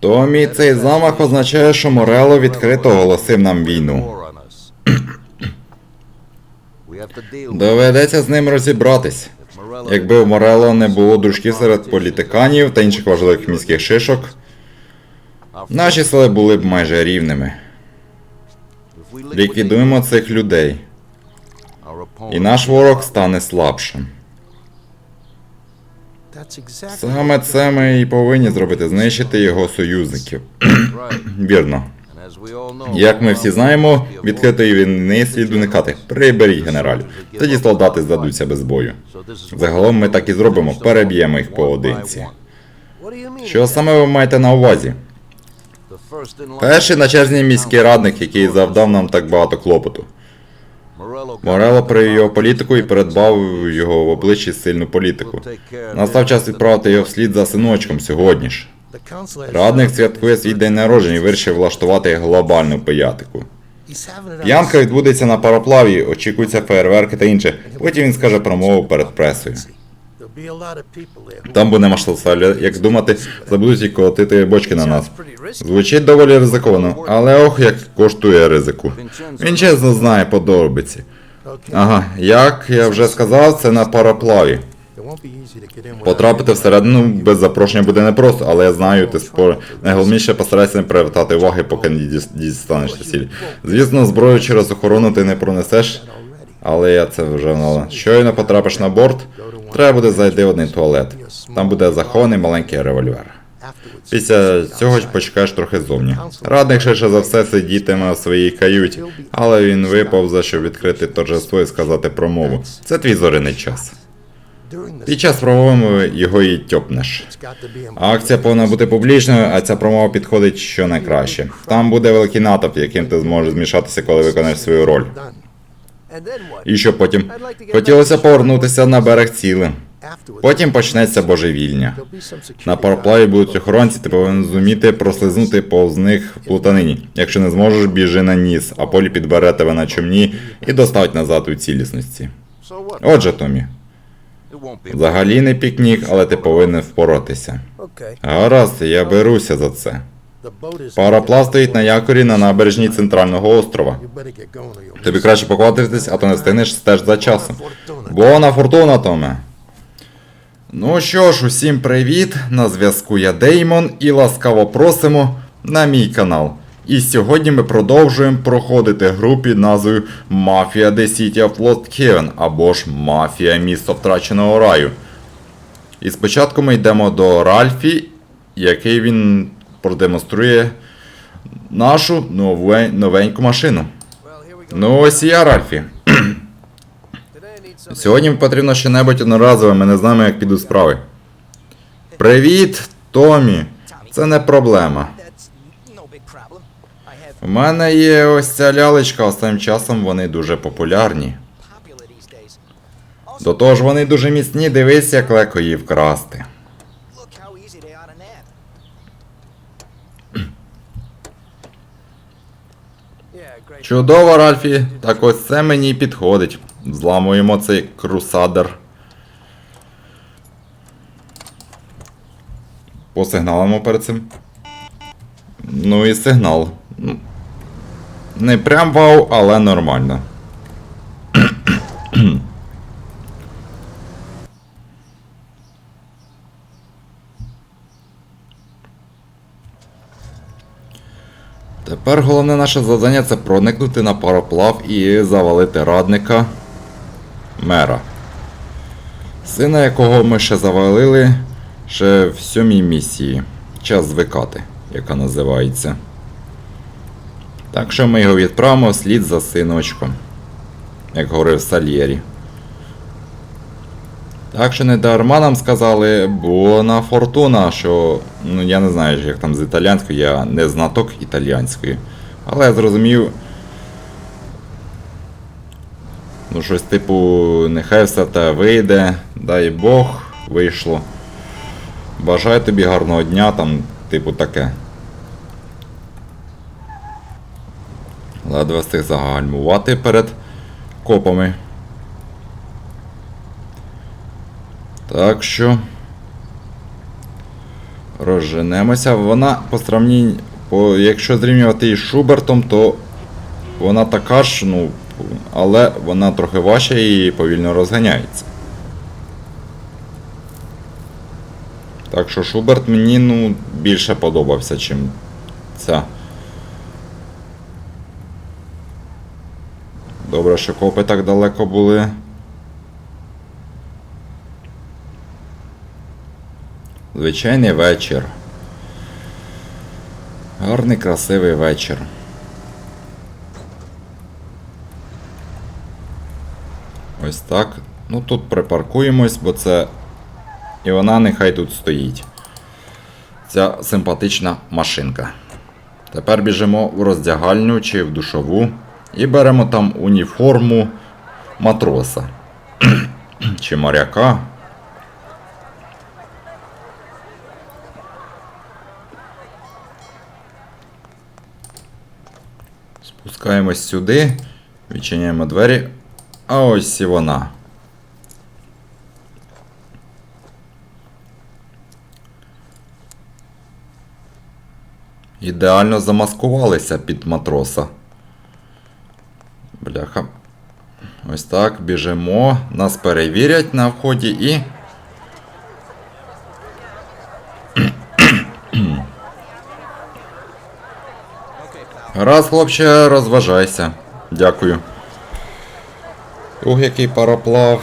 Томі, цей замах означає, що Морело відкрито оголосив нам війну. Доведеться з ним розібратись. Якби у Морело не було дружків серед політиканів та інших важливих міських шишок, наші сили були б майже рівними. Ліквідуємо цих людей, і наш ворог стане слабшим. Саме це ми і повинні зробити знищити його союзників. Вірно. Як ми всі знаємо, відкритої війни слід уникати. Приберіть генералів. Тоді солдати здадуться без бою. Загалом ми так і зробимо, переб'ємо їх поодинці. Що саме ви маєте на увазі? Перший на черзі міський радник, який завдав нам так багато клопоту. Морело привів його політику і передбав його в обличчі сильну політику. Настав час відправити його вслід за синочком сьогодні ж. Радник святкує свій день народження і вирішив влаштувати глобальну пиятику. П'янка відбудеться на пароплаві, очікуються фейерверки та інше. Потім він скаже промову перед пресою. Там буде машталсаля, як думати, забудуть і колотити бочки на нас. Звучить доволі ризиковано, але ох, як коштує ризику. Він чесно знає подробиці. Ага, як я вже сказав, це на пароплаві. Потрапити всередину без запрошення буде непросто, але я знаю, ти спор... найголовніше постарайся не привертати уваги, поки не діс- дістанешся цілі. Звісно, зброю через охорону ти не пронесеш, але я це вже знала. Щойно потрапиш на борт, треба буде зайти в один туалет. Там буде захований маленький револьвер. Після цього почекаєш трохи зовні. Радник швидше за все сидітиме в своїй каюті, але він виповзе, щоб відкрити торжество і сказати промову. Це твій зоряний час. Під час промови його і тьопнеш. Акція повинна бути публічною, а ця промова підходить що найкраще. Там буде великий натовп, яким ти зможеш змішатися, коли виконаєш свою роль. І що потім? Хотілося повернутися на берег цілим. Потім почнеться божевільня. На пароплаві будуть охоронці, ти повинен зуміти прослизнути повз них в плутанині. Якщо не зможеш, біжи на ніс, а полі підбере тебе на човні і доставить назад у цілісності. Отже, Томі, взагалі не пікнік, але ти повинен впоратися. Гаразд, я беруся за це. Пароплав стоїть на якорі на набережній центрального острова. Тобі краще поквапитись, а то не встигнеш стеж за часом. Буона фортуна, Томе. Ну що ж, усім привіт! На зв'язку я Деймон і ласкаво просимо на мій канал. І сьогодні ми продовжуємо проходити гру під назвою Mafia The City of Lost Heaven або ж Мафія місто втраченого раю. І спочатку ми йдемо до Ральфі, який він продемонструє нашу нове, новеньку машину. Ну ось і я, Ральфі. Сьогодні потрібно що-небудь одноразове, ми не знаємо, як підуть справи. Привіт, Томі. Це не проблема. У мене є ось ця лялечка, останнім часом вони дуже популярні. До того ж вони дуже міцні, дивись, як легко її вкрасти. Чудово, Ральфі. Так ось це мені підходить. Зламуємо цей крусадер. Посигналимо перед цим. Ну і сигнал. Не прям вау, але нормально. Тепер головне наше завдання це проникнути на пароплав і завалити радника мера. Сина якого ми ще завалили ще в сьомій місії. Час звикати, яка називається. Так що ми його відправимо вслід за синочком, як говорив Сальєрі. Так що не дарма нам сказали Буона Фортуна, що. Ну я не знаю, як там з італіянською, я не знаток італіянської. Але я зрозумів. Ну, щось типу, нехай все те вийде, дай Бог, вийшло. Бажаю тобі гарного дня, там, типу таке. Ледве встиг загальмувати перед копами. Так що. Розженемося. Вона по сравнінні. По, якщо зрівнювати із Шубертом, то вона така ж, ну, але вона трохи важча і повільно розганяється. Так що Шуберт мені ну, більше подобався, чим ця. Добре, що копи так далеко були. Звичайний вечір. Гарний красивий вечір. Ось так. Ну тут припаркуємось, бо це. І вона нехай тут стоїть. Ця симпатична машинка. Тепер біжимо в роздягальню чи в душову і беремо там уніформу матроса чи моряка. Спускаємось сюди, відчиняємо двері. А ось і вона. Ідеально замаскувалися під матроса. Бляха. Ось так, біжимо, нас перевірять на вході і. Раз, хлопче, розважайся. Дякую. Ух, який пароплав.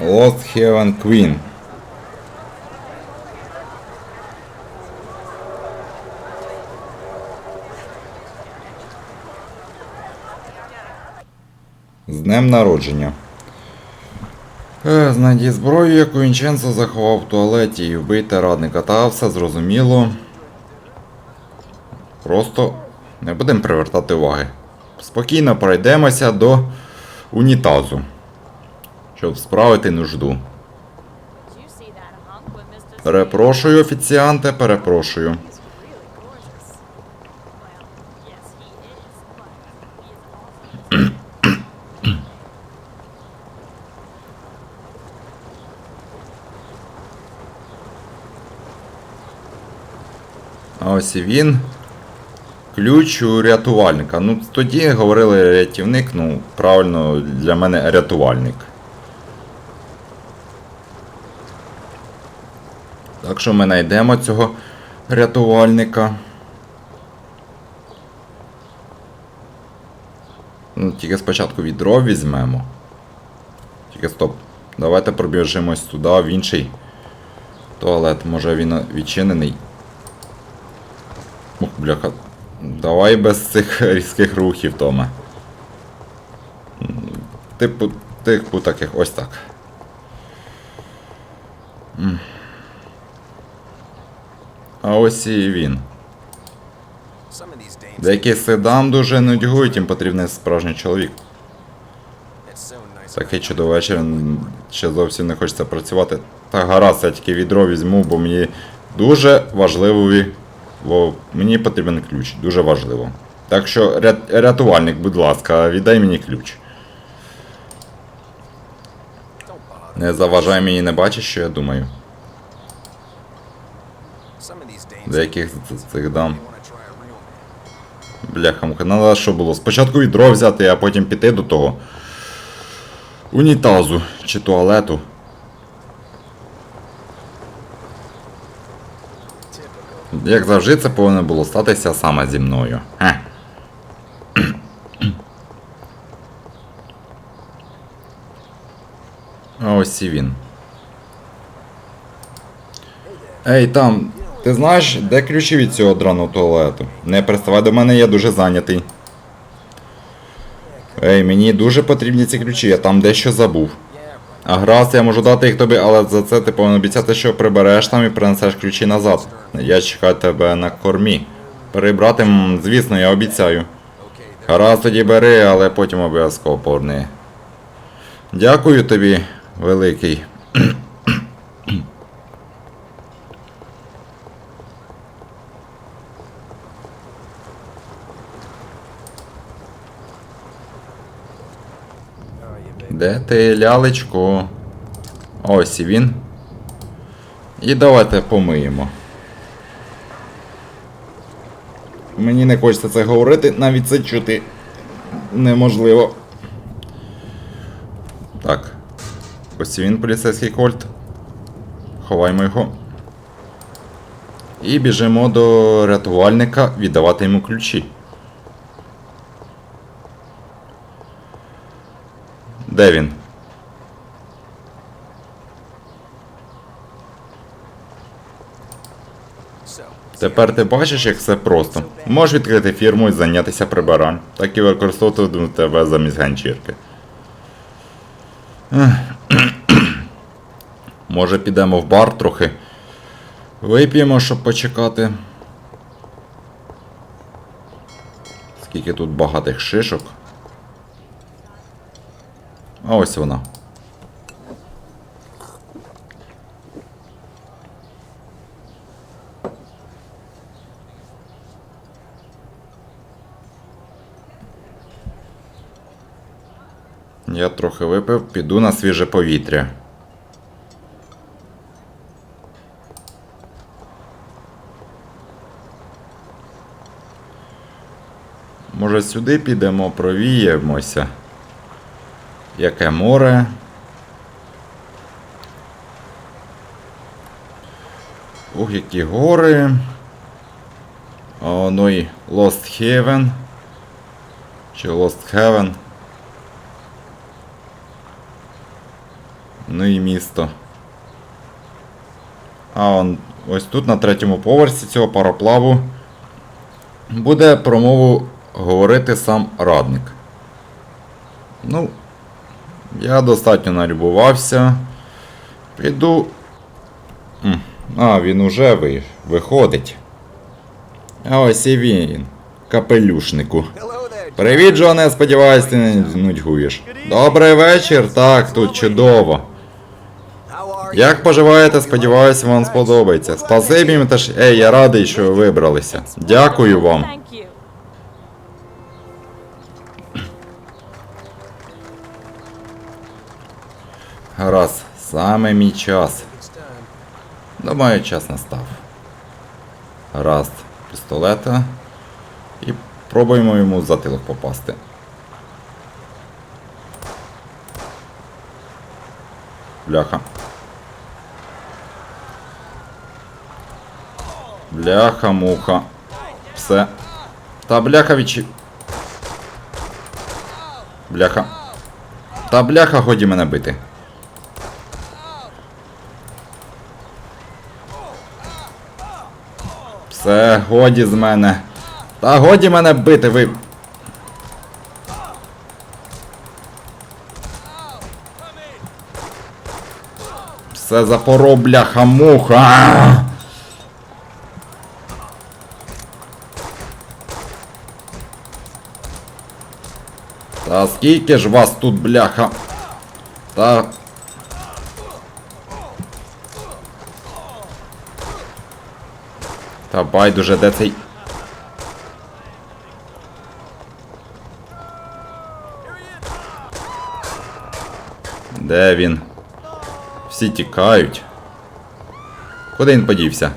Lost Heaven Queen. З днем народження. Е, Знайді зброю, яку Вінченцо заховав в туалеті і вбийте радника. Та все зрозуміло. Просто не будемо привертати уваги. Спокійно пройдемося до унітазу, щоб справити нужду. Перепрошую, офіціанте, перепрошую. Ось він. Ключ у рятувальника. Ну, тоді говорили рятівник, ну, правильно, для мене рятувальник. Так що ми знайдемо цього рятувальника. Ну, тільки спочатку відро візьмемо. Тільки стоп. Давайте пробіжимось туди, в інший туалет. Може він відчинений. Бляха. Давай без цих різких рухів, Томе. Типу, типу таких, ось так. А ось і він. Деякі седам дуже нудьгують, їм потрібен справжній чоловік. Такий чудовий вечір, ще зовсім не хочеться працювати. Та гаразд, я тільки відро візьму, бо мені дуже важливо, бо мені потрібен ключ, дуже важливо. Так що, рятувальник, будь ласка, віддай мені ключ. Не заважай мені не бачиш, що я думаю. Деяких з цих дам. They wanna try a real man. Бляха, муха, треба що було? Спочатку відро взяти, а потім піти до того. Унітазу чи туалету. Як завжди, це повинно було статися саме зі мною. Хе. А ось і він. Ей, там, ти знаєш, де ключі від цього драного туалету? Не приставай до мене, я дуже зайнятий. Ей, мені дуже потрібні ці ключі, я там дещо забув. А гаразд, я можу дати їх тобі, але за це ти повинен обіцяти, що прибереш там і принесеш ключі назад. Я чекаю тебе на кормі. Перебрати, звісно, я обіцяю. Гаразд тоді бери, але потім обов'язково поверни. Дякую тобі, великий. Де ти, лялечко? Ось і він. І давайте помиємо. Мені не хочеться це говорити, навіть це чути неможливо. Так. Ось він, поліцейський кольт. Ховаємо його. І біжимо до рятувальника віддавати йому ключі. Де він? Тепер ти бачиш, як все просто. Можеш відкрити фірму і зайнятися прибирань, так і використовувати тебе замість ганчірки. Може підемо в бар трохи. Вип'ємо, щоб почекати. Скільки тут багатих шишок. А ось вона. Я трохи випив, піду на свіже повітря. Може сюди підемо, провіємося. Яке море. Ух, які гори. О, ну і Lost Haven. Чи Lost Heaven. Ну і місто. А он ось тут на третьому поверсі цього пароплаву буде промову говорити сам радник. Ну, я достатньо налюбувався. Піду. А, він уже ви... виходить. А ось і він. Капелюшнику. Привіт, Джоне, сподіваюсь, ти не нудьгуєш. Добрий вечір, так, тут чудово. Як поживаєте, сподіваюся, вам сподобається. Спасибі, теж. Ей, я радий, що ви вибралися. Дякую вам. Гаразд, саме мій час. Думаю, час настав. Гаразд, пістолета. І пробуємо йому в затилок попасти. Бляха. Бляха, муха. Все. Та бляха відчі... Бляха. Та бляха, годі мене бити. Все, годі з мене. Та годі мене бити, ви. Все запоро, бляха, муха. Та скільки ж вас тут, бляха? Та. Та байдуже, де цей. Де він? Всі тікають. Куди він подівся?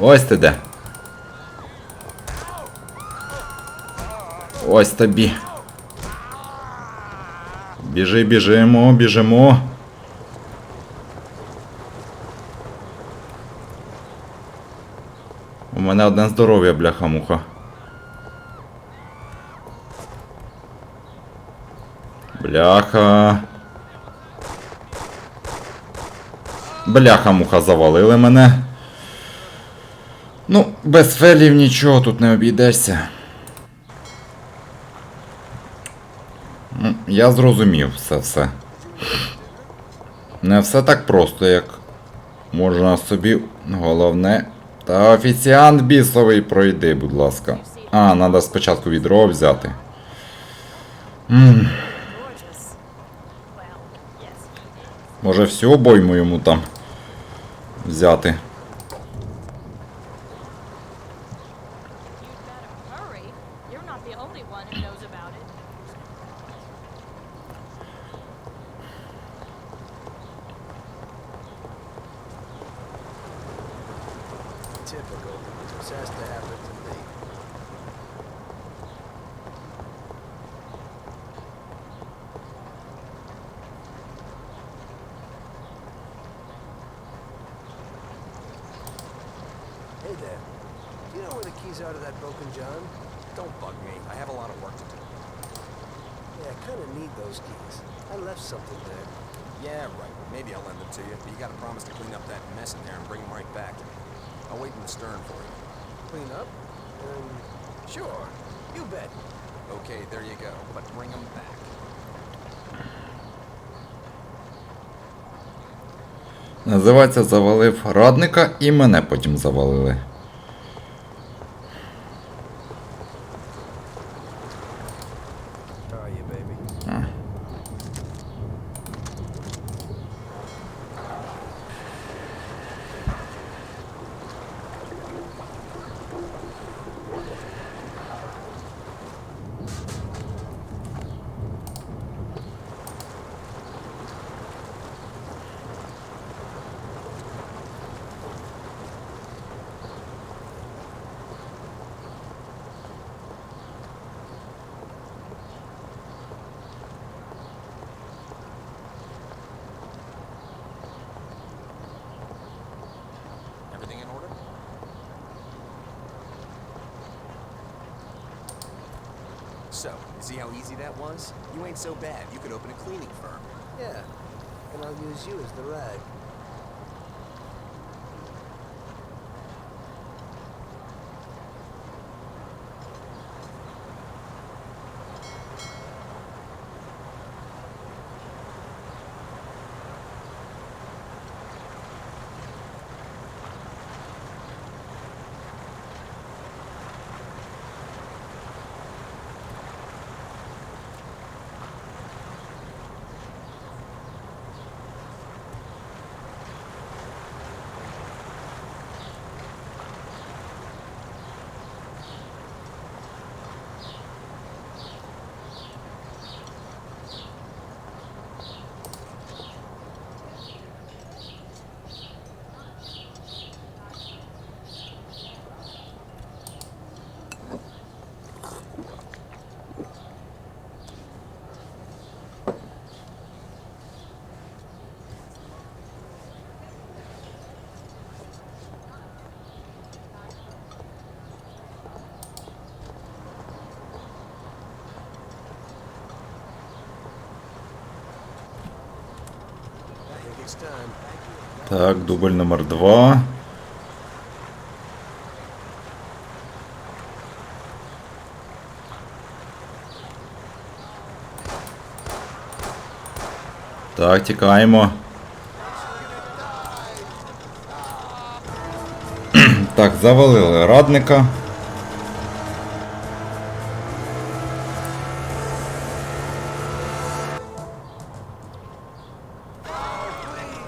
Ось ти де. Ось тобі. Біжи, біжимо, біжимо. Мене одне здоров'я, бляха-муха. Бляха. Бляха-муха завалили мене. Ну, без фелів нічого тут не обійдешся. Ну, Я зрозумів все все. Не все так просто, як можна собі. Головне. Та офіціант бісовий пройди, будь ласка. А, треба спочатку відро взяти. М, Gorgeous. Well, yes, he is. може всю обойму йому там взяти. Hey there. Do you know where the keys are to that broken John? Don't bug me. I have a lot of work to do. Yeah, I kind of need those keys. I left something there. Yeah, right. Maybe I'll lend them to you, but you gotta promise to clean up that mess in there and bring them right back. I'll wait in the stern for you. Clean up? Um, sure. You bet. Okay, there you go. But bring them back. Називається завалив радника і мене потім завалили. So, see how easy that was? You ain't so bad. You could open a cleaning firm. Yeah. And I'll use you as the rag. Так, дубль номер два. Так, тікаємо. Так, завалили радника.